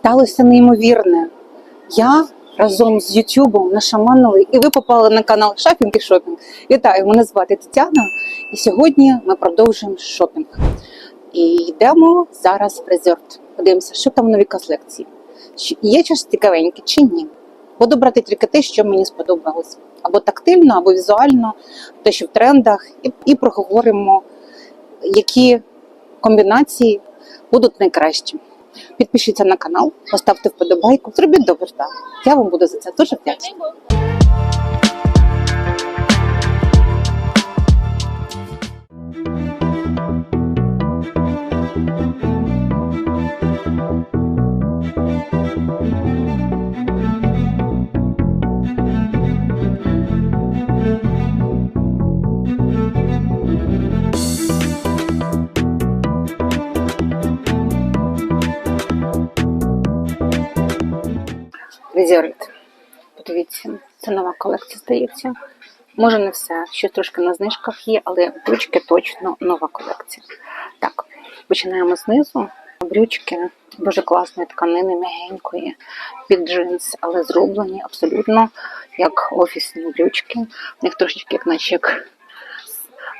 сталося неймовірне. Я разом з Ютубом нашаманили, і ви попали на канал Шопінг і Шопінг. Вітаю, мене звати Тетяна, і сьогодні ми продовжуємо шопінг. І йдемо зараз в резерт. Подивимося, що там в новій колекції. Чи Є щось цікавеньке чи ні? Буду брати тільки те, що мені сподобалось. Або тактильно, або візуально, те, що в трендах, і, і проговоримо, які комбінації будуть найкращі. Підпишіться на канал, поставте вподобайку, зробіть добре. Я вам буду за це дуже вдячна. Резервіт. Подивіться, це нова колекція, здається. Може не все, ще трошки на знижках є, але брючки точно нова колекція. Так, починаємо знизу. Брючки дуже класної тканини, м'ягенької, під джинс, але зроблені абсолютно як офісні брючки. У них трошечки, як наче як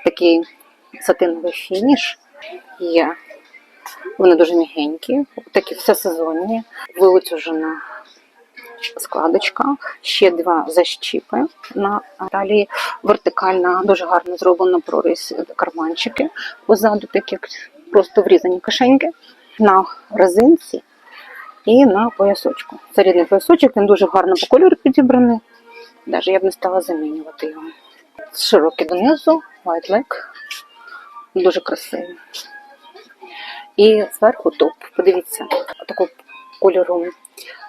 такий сатиновий фініш є. Вони дуже м'ягенькі, такі все сезонні, вилуцюжена складочка, ще два защіпи на талії, вертикальна, дуже гарно зроблена прорізь карманчики позаду, такі просто врізані кишеньки на резинці і на поясочку. Це поясочок, він дуже гарно по кольору підібраний. Навіть я б не стала замінювати його. Широкий донизу, white leg, дуже красивий. І зверху топ. Подивіться, такого кольору.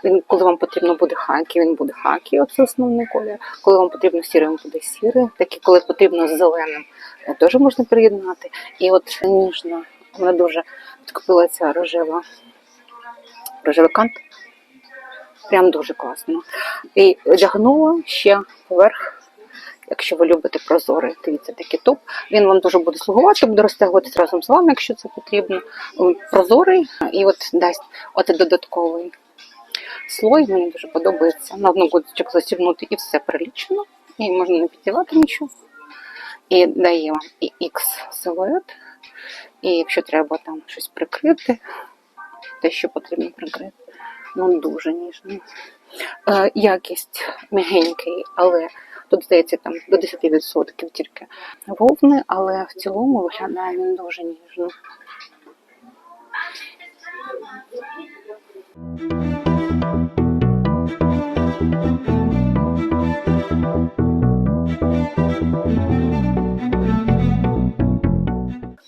Він, коли вам потрібно буде хакі, він буде хакі, оце основний колір. Коли вам потрібно сірий, він буде сірий. Такі, коли потрібно з зеленим, е, теж можна приєднати. І от ніжна, вона дуже підкупила ця рожева, рожевий кант. Прям дуже класно. І одягнула ще поверх. Якщо ви любите прозорий, дивіться такий топ. Він вам дуже буде слугувати, буде розтягуватись разом з вами, якщо це потрібно. Прозорий і от дасть от додатковий слой. Мені дуже подобається. На одну гудзичок застібнути і все прилічно. І можна не піддівати нічого. І дає вам і X силует. І якщо треба там щось прикрити, те, що потрібно прикрити. Ну, дуже ніжно. Е, якість м'ягенький, але тут здається там до 10% тільки вовни, але в цілому виглядає він дуже ніжно.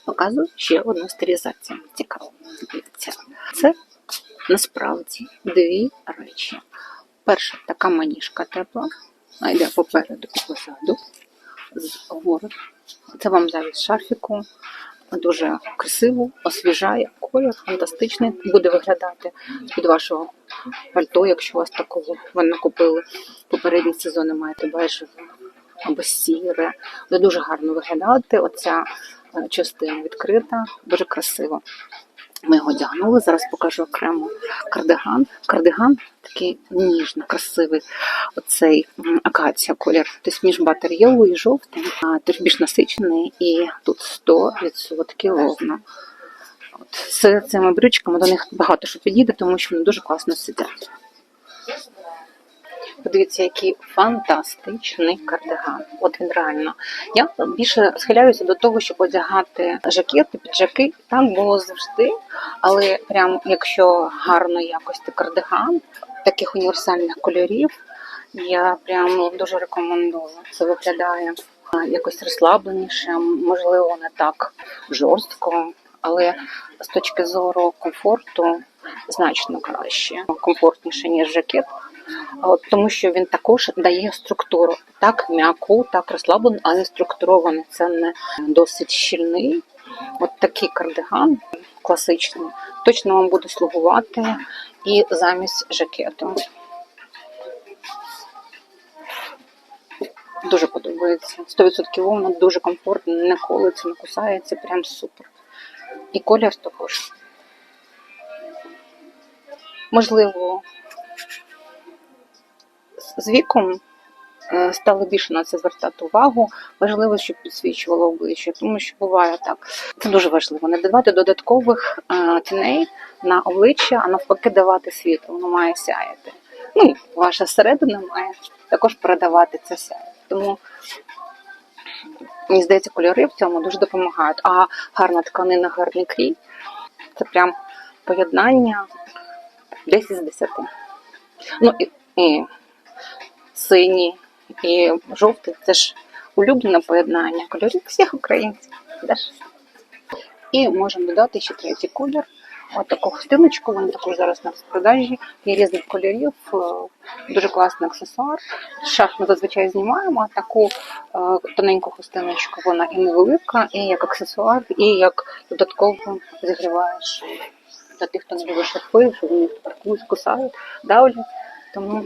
Показую ще одну стерилізацію. Цікаво. Дивіться. Це насправді дві речі. Перша така маніжка тепла, йде попереду і позаду з ворот. Це вам замість шарфіку. Дуже красиво, освіжає колір, фантастичний буде виглядати з-під вашого пальто, якщо у вас такого ви накупили. Попередні сезони маєте бежеве або сіре. Буде дуже гарно виглядати. Оця е, частина відкрита, дуже красиво. Ми його одягнули, зараз покажу окремо кардиган. Кардиган такий ніжно, красивий. Оцей акація колір. Тобто між батар'єлу і жовтим, а більш насичений, і тут 100% вовна. З цими брючками до них багато що підійде, тому що вони дуже класно сидять. Подивіться, який фантастичний кардиган. От він реально. Я більше схиляюся до того, щоб одягати жакети, піджаки. Так було завжди. Але прям якщо гарно якості кардиган, таких універсальних кольорів, я прям дуже рекомендую. Це виглядає якось розслабленіше, можливо, не так жорстко, але з точки зору комфорту значно краще, комфортніше, ніж жакет. Тому що він також дає структуру. Так м'яку, так розслаблену, але структурований. Це не досить щільний. От такий кардиган класичний. Точно вам буде слугувати і замість жакету. Дуже подобається. 100% вовна, дуже комфортно, не колиться, не кусається, прям супер. І колір також. Можливо, з віком е, стало більше на це звертати увагу. Важливо, щоб підсвічувало обличчя, тому що буває так. Це дуже важливо. Не давати додаткових е, тіней на обличчя, а навпаки, давати світло. Воно має сяяти. Ну, ваша середина має також передавати це сяйво. Тому мені здається, кольори в цьому дуже допомагають. А гарна тканина, гарний крій це прям поєднання 10 з 10. Ну і, і синій, і жовтий це ж улюблене поєднання кольорів всіх українців. І можемо додати ще третій колір. Ось таку хустиночку, вона також зараз на розпродажі. Є різних кольорів, е, дуже класний аксесуар. Шарф ми зазвичай знімаємо, а таку е, тоненьку хустиночку вона і невелика, і як аксесуар, і як додатково зігріваєш. Для тих, хто не любить шарфи, що вони паркують, кусають, давлять. Тому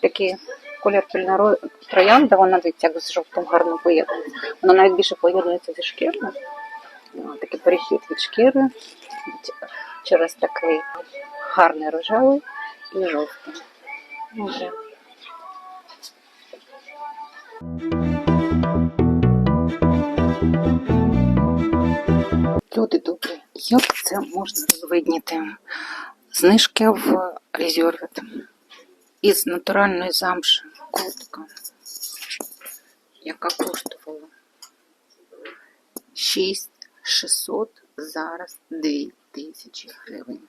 такий колір пільна троянда, вона дивіться, як з жовтим гарно поєднується. Вона навіть більше поєднується зі шкірою. Такий перехід від шкіри через такий гарний рожевий і жовтий. Люди добрі, як це можна розвидніти? Знижки в Резервет із натуральної замши куртка, яка коштувала 6600, зараз 2000 гривень.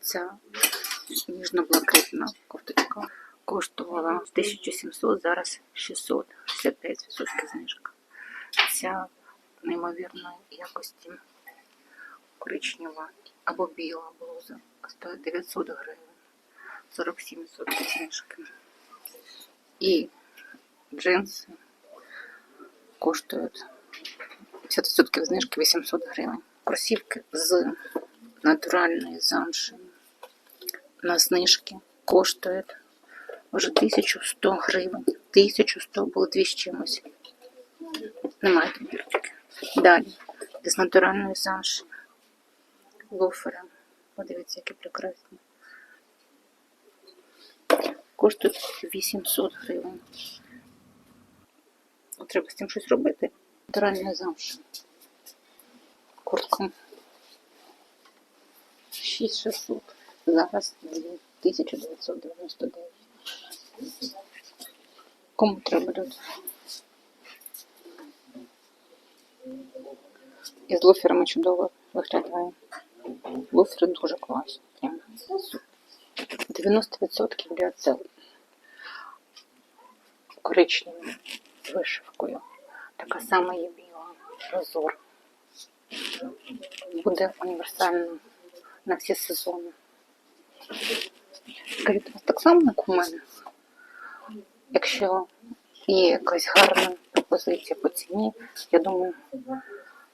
Ця ніжно-блакитна кофточка коштувала 1700, зараз 600, 65% знижка. Ця неймовірної якості коричнева або біла блуза стоїть 900 гривень, 47% знижки. І джинси коштують 50% знижки 800 гривень. Кросівки з натуральної замші на знижки коштують вже 1100 гривень. 1100 було 2 з чимось. Немає добірки. Далі. З натуральної замші. Лофери. Подивіться, які прекрасні. Коштують 800 гривень. Треба з цим щось робити. Натуральна замша. Куртка. 6600. Зараз 2999. Кому треба люди? З лоферами чудово виглядає. Лофери дуже класні. 90% для це коричневою вишивкою. Така сама є біла, прозора. Буде універсально на всі сезони. Скажіть, у вас так само, як у мене? Якщо є якась гарна пропозиція по ціні, я думаю,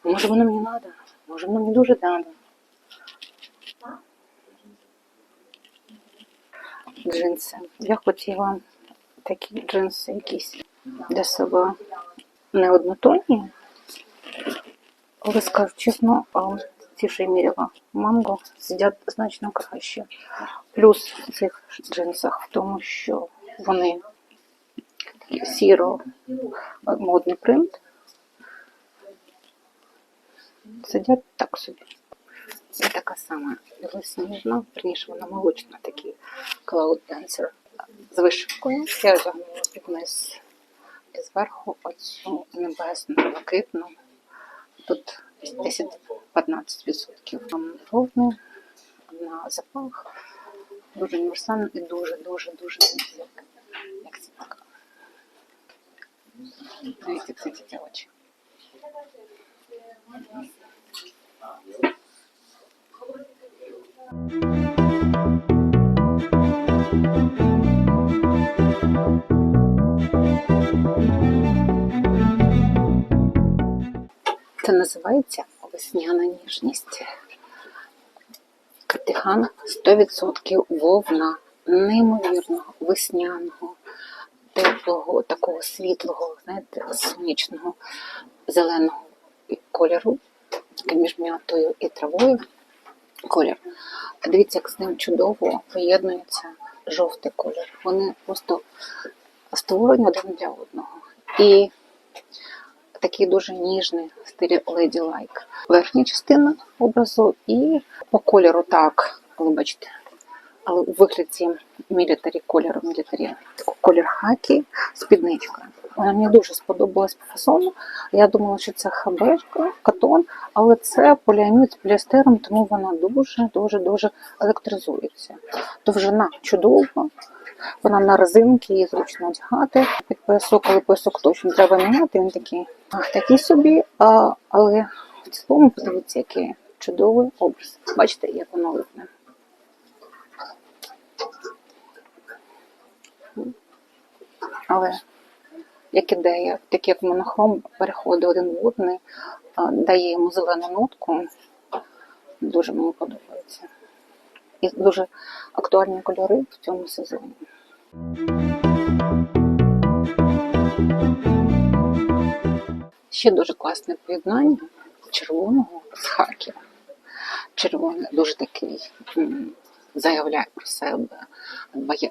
може воно мені треба, може воно мені дуже треба. Джинси. Я хотіла такі джинси якісь для себе не однотонні. Але скажу чесно, ті, що манго, сидять значно краще. Плюс в цих джинсах в тому, що вони такі сіро модний принт. Сидять так собі. Це така сама білосніжна, верніше вона молочна, такий Cloud Dancer з вишивкою. Я загнула під низ і зверху оцю небесну, блакитну. Тут 10-15%. Там ровний на запах. Дуже універсальний і дуже-дуже дуже як, це так. Дивіться, кстати, ці очі. Називається весняна ніжність. Картихан 100% вовна, неймовірного, весняного, теплого, такого світлого, знаєте, сонячного, зеленого кольору, між м'ятою і травою. колір. Дивіться, як з ним чудово поєднується жовтий колір. Вони просто створені один для одного. І такий дуже ніжний в стилі Lady Like. Верхня частина образу і по кольору так, ви бачите, але у вигляді мілітарі кольору мілітарі. Колір хакі, спідничка. Вона мені дуже сподобалась по фасону. Я думала, що це хабешка, катон, але це поліамід з поліестером, тому вона дуже, дуже, дуже електризується. Довжина чудова. Вона на резинки, її зручно одягати під поясок, але поясок точно треба міняти. Він такий, ах, такий собі, а, але в цілому подивіться, який чудовий образ. Бачите, як воно липне. Але як ідея, так як монохром переходить один в один, дає йому зелену нотку, дуже мені подобається. І дуже актуальні кольори в цьому сезоні. Ще дуже класне поєднання червоного з хаків. Червоний дуже такий заявляє про себе,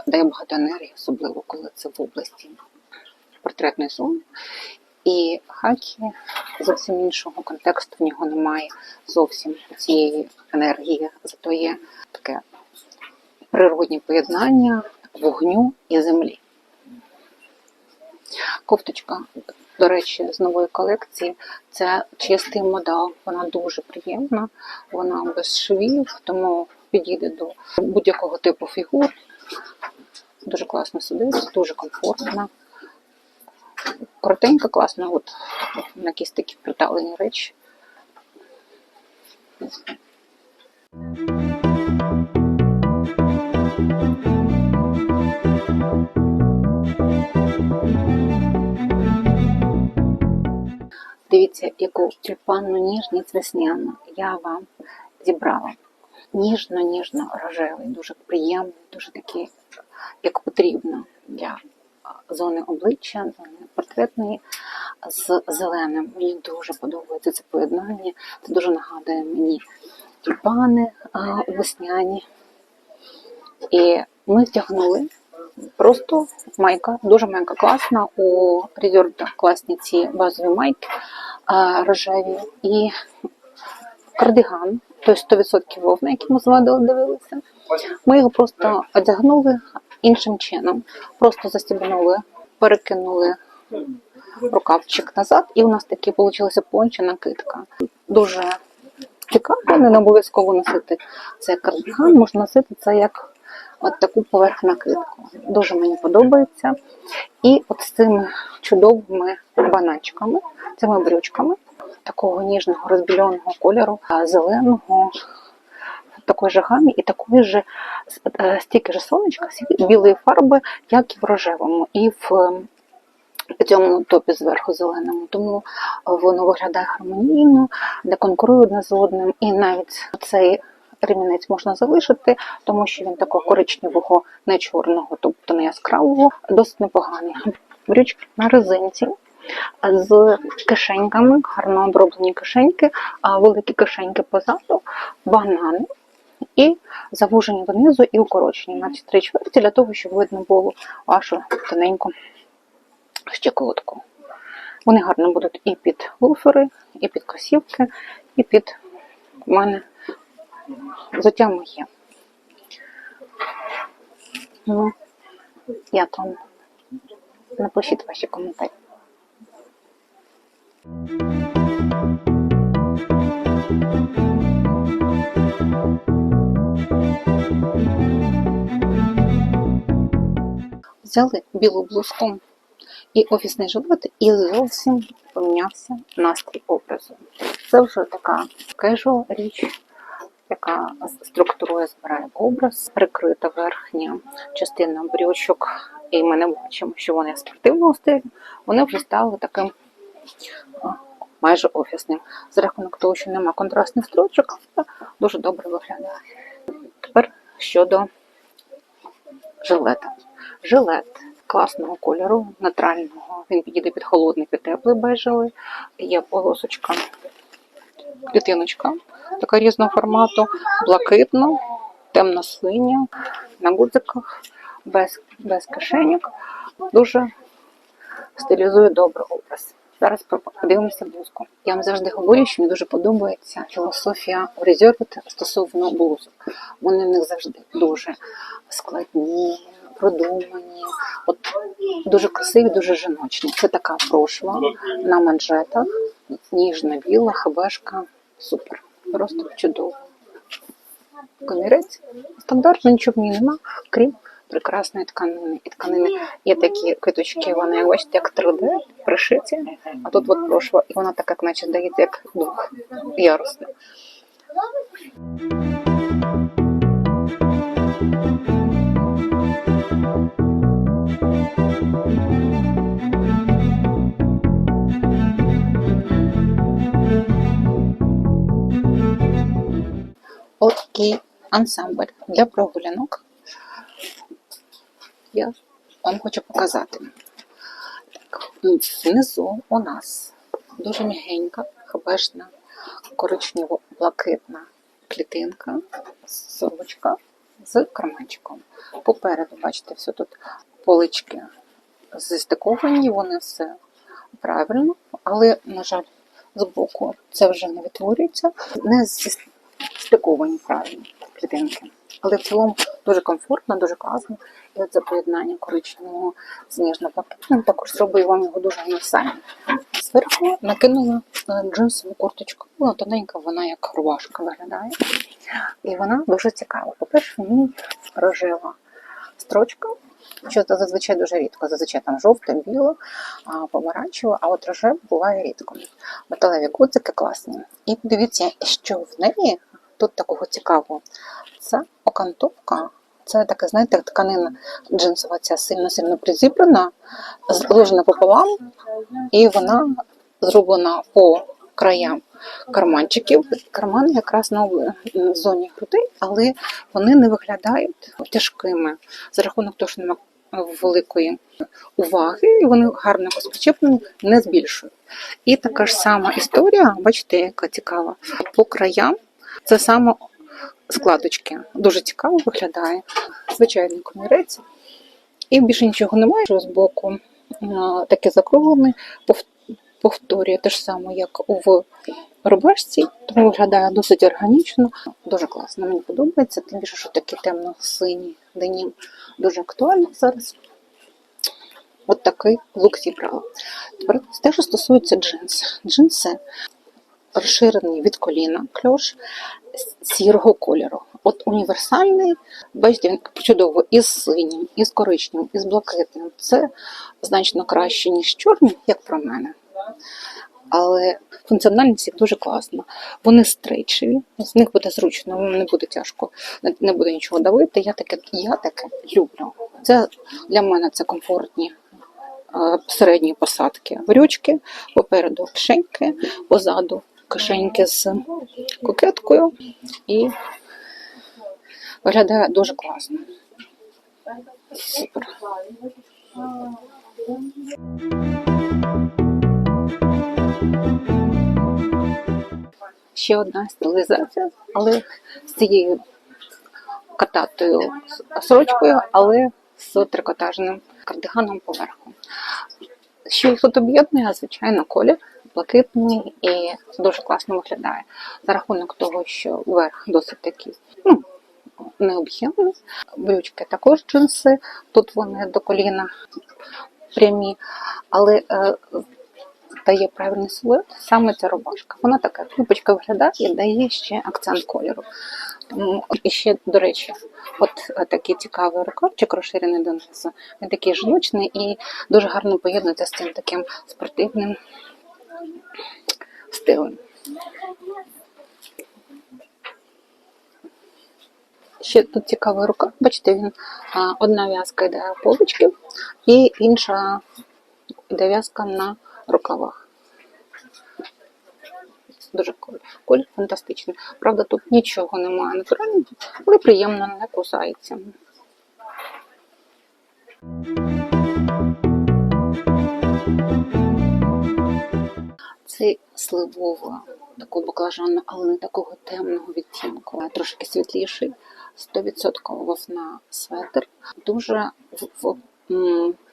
дає багато енергії, особливо коли це в області портретної зони. І хакі зовсім іншого контексту в нього немає зовсім цієї енергії, зато є таке природні поєднання вогню і землі. Кофточка, до речі, з нової колекції це чистий модал. Вона дуже приємна, вона без швів, тому підійде до будь-якого типу фігур. Дуже класно сидить, дуже комфортна. Коротенька, класна, от на якісь такі приталені речі. Дивіться, яку тюльпанну ніжність весняну я вам зібрала. Ніжно-ніжно рожевий, дуже приємний, дуже такий, як потрібно для зони обличчя, зони портретної з зеленим. Мені дуже подобається це поєднання. Це дуже нагадує мені тюльпани весняні. І ми втягнули просто майка, дуже майка класна. У Резервда класні ці базові майки рожеві. І кардиган, той 100% вовна, який ми з вами дивилися. Ми його просто одягнули іншим чином. Просто застібнули, перекинули рукавчик назад, і у нас таки вийшла понча накидка. Дуже цікаво, не обов'язково носити цей кардиган, можна носити це як от таку поверх накидку. Дуже мені подобається. І от з цими чудовими баначками, цими брючками, такого ніжного розбільоного кольору, зеленого, такої же гамі і такої ж стільки ж сонечка, білої фарби, як і в рожевому, і в е, цьому топі зверху зеленому. Тому воно виглядає гармонійно, не конкурує одне з одним, і навіть цей ремінець можна залишити, тому що він такого коричневого, не чорного, тобто не яскравого, досить непоганий. Брючки на резинці з кишеньками, гарно оброблені кишеньки, великі кишеньки позаду, банани і завужені донизу і укорочені на ці три чверті для того, щоб видно було вашу тоненьку щеколотку. Вони гарно будуть і під луфери, і під кросівки, і під у мене взуття моє. Ну, я там. Напишіть ваші коментарі. Взяли білу блузку і офісний жилет, і зовсім помінявся настрій образу. Це вже така casual річ, яка структурує, збирає образ, прикрита верхня частина брючок, і ми не бачимо, що вони спортивного стилю. Вони вже стали таким майже офісним. За рахунок того, що немає контрастних строчок, дуже добре виглядає. Тепер щодо жилета. Жилет класного кольору, нейтрального. Він підійде під холодний, під теплий бежевий. Є полосочка клітиночка, така різного формату, блакитна, темно-синя, на гудзиках, без, без кишеньок. Дуже стилізує добре образ. Зараз подивимося блузку. Я вам завжди говорю, що мені дуже подобається філософія резервити стосовно блузок. Вони в них завжди дуже складні, продумані, от дуже красиві, дуже жіночні. Це така прошва на манжетах, ніжна біла, хабешка. Супер. Просто чудово. Комірець. Стандартно нічого в ній нема, крім прекрасної тканини. І тканини є такі квіточки, вони, як бачите, як 3D пришиті, а тут от прошва, і вона так, як наче здається, як двохярусна. Такий ансамбль для прогулянок. Я вам хочу показати. Так, внизу у нас дуже м'ягенька, хабешна, коричнево-блакитна клітинка, сорочка з карманчиком. Попереду, бачите, все тут полички зістиковані, вони все правильно, але, на жаль, збоку це вже не відтворюється, не зістиковані правильно клітинки. Але в цілому дуже комфортно, дуже класно. І от це поєднання коричневого з ніжно-блакитним також зробить вам його дуже універсальним. Зверху накинула е, джинсову курточку. Вона тоненька, вона як рубашка виглядає. І вона дуже цікава. По-перше, ній рожева строчка, що це зазвичай дуже рідко. Зазвичай там жовте, біле, помаранчево, а от рожева буває рідко. Металеві гудзики класні. І подивіться, що в неї тут такого цікавого. Це окантовка. Це така, знаєте, тканина джинсова, ця сильно-сильно призібрана, зложена пополам, і вона зроблена по краям карманчиків. Кармани якраз на зоні грудей, але вони не виглядають тяжкими за рахунок того, що немає великої уваги, і вони гарно розпочеплені, не збільшують. І така ж сама історія, бачите, яка цікава, по краям це саме складочки. Дуже цікаво виглядає. Звичайний комірець. І більше нічого немає, що з боку таке закруглене, повторює те ж саме, як у рубашці, тому виглядає досить органічно, дуже класно. Мені подобається, тим більше, що такі темно-сині денім дуже актуально зараз. От такий лук зібрала. Тепер те, що стосується джинс. Джинси розширений від коліна кльош сірого кольору. От універсальний, бачите, він чудово із синім, із коричневим, із блакитним. Це значно краще, ніж чорні, як про мене. Але функціональність дуже класна. Вони стрейчеві, з них буде зручно, не буде тяжко, не буде нічого давити. Я таке я таке люблю. Це Для мене це комфортні е, середні посадки брючки, попереду кишеньки, позаду кишеньки з кокеткою і виглядає дуже класно. Супер. Ще одна стилізація, але з цією кататою сорочкою, але з трикотажним кардиганом поверху. Що їх тут об'єднує, звичайно, колір блакитний і дуже класно виглядає. За рахунок того, що верх досить такий ну, необ'ємний. Брючки також джинси, тут вони до коліна прямі, але е, дає правильний силует саме ця рубашка. Вона така кнопочка виглядає і дає ще акцент кольору. І ще, до речі, от такий цікавий рукавчик розширений донизу. Він такий жіночний і дуже гарно поєднується з цим таким спортивним стилем. Ще тут цікава рука, бачите, він одна в'язка йде полочків і інша йде в'язка на рукавах. Дуже колір. Колір фантастичний. Правда, тут нічого немає натурального, але приємно не кусається. Це сливова такого баклажану, але не такого темного відтінку, трошки світліший. 100% вовна светр. Дуже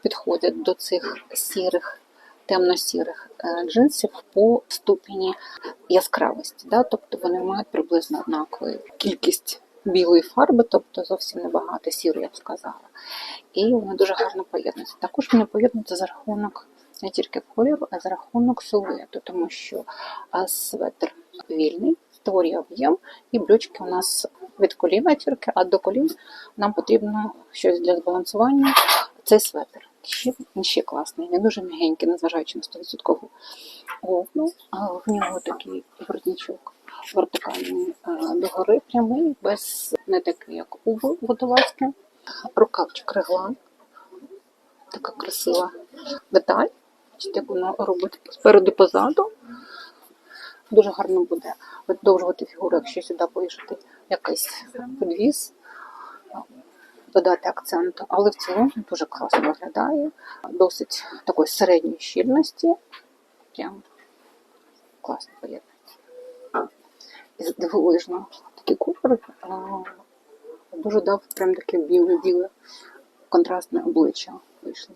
підходять до цих сірих, темно-сірих е, джинсів по ступені яскравості. Да? Тобто вони мають приблизно однакову кількість білої фарби, тобто зовсім небагато, сіру, я б сказала. І вони дуже гарно поєднуються. Також вони поєднуються за рахунок не тільки кольору, а за рахунок силуету, тому що светр вільний, створює об'єм, і брючки у нас від коліна тільки, а до колін нам потрібно щось для збалансування. Цей светр. Ще, він ще класний, він дуже м'ягенький, незважаючи на 100% вовну. В нього такий воротничок вертикальний е, догори прямий, без не такий, як у водолазки. Рукавчик реглан. Така красива деталь. Як воно робить спереду позаду. Дуже гарно буде видовжувати фігуру, якщо сюди повішати якийсь підвіз, додати акценту. Але в цілому дуже класно виглядає. Досить такої середньої щільності. Прям класно поєднується. І дивовижно такий купер дуже дав прям таке біле-біле контрастне обличчя вийшло.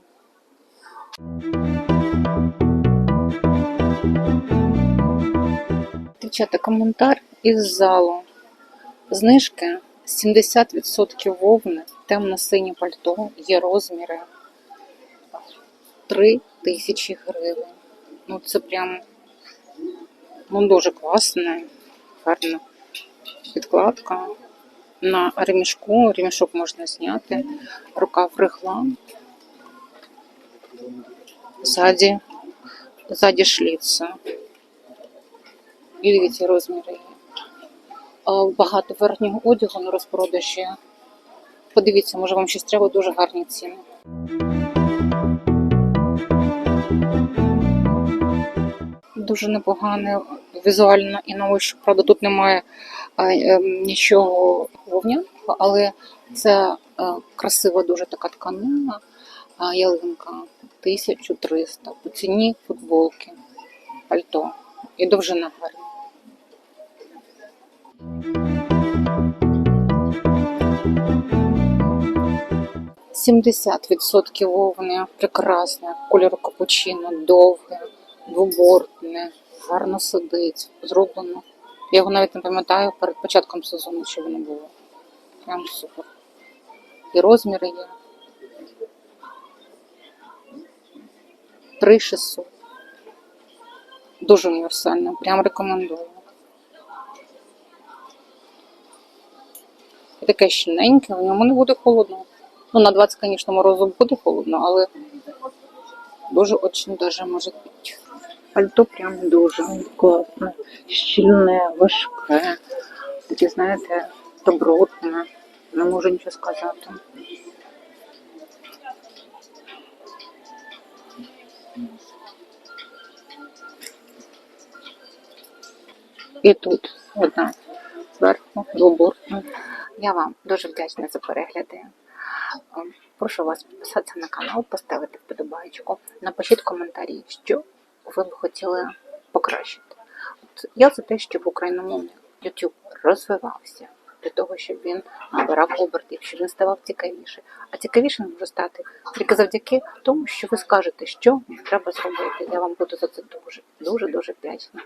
Дівчата, коментар із залу. Знижки 70% вовни, темно-синє пальто, є розміри 3 тисячі гривень. Ну це прям ну, дуже класно, гарна підкладка. На ремішку, ремішок можна зняти, рукав реглан. Ззаді, ззаді шліца. І дивіться, розміри Багато верхнього одягу на розпродажі. Подивіться, може вам щось треба, дуже гарні ціни. Дуже непогане візуально і на ощупь. Правда, тут немає е, нічого вовняного, але це е, красива дуже така тканина, ялинка 1300 по ціні футболки, пальто і довжина гарна. Сімдесят відсотків вовни прекрасне, кольору капучино, довге, двобортне, гарно сидить, зроблено. Я його навіть не пам'ятаю перед початком сезону, чи воно було. Прям супер. І розміри є. 3600. Дуже універсальне, прям рекомендую. Таке щільненьке, в ньому не буде холодно. Ну, на 20, звісно, морозу буде холодно, але дуже очень даже може бути. Пальто прям дуже класне, щільне, важке, таке, знаєте, добротне, не можу нічого сказати. І тут одна зверху, двобортна. Я вам дуже вдячна за перегляди. Ем, Прошу вас підписатися на канал, поставити вподобайку, напишіть коментарі, що ви б хотіли покращити. От я за те, щоб україномовний YouTube розвивався для того, щоб він набирав обертів, щоб він ставав цікавіше. А цікавіше може стати тільки завдяки тому, що ви скажете, що треба зробити. Я вам буду за це дуже, дуже, дуже вдячна.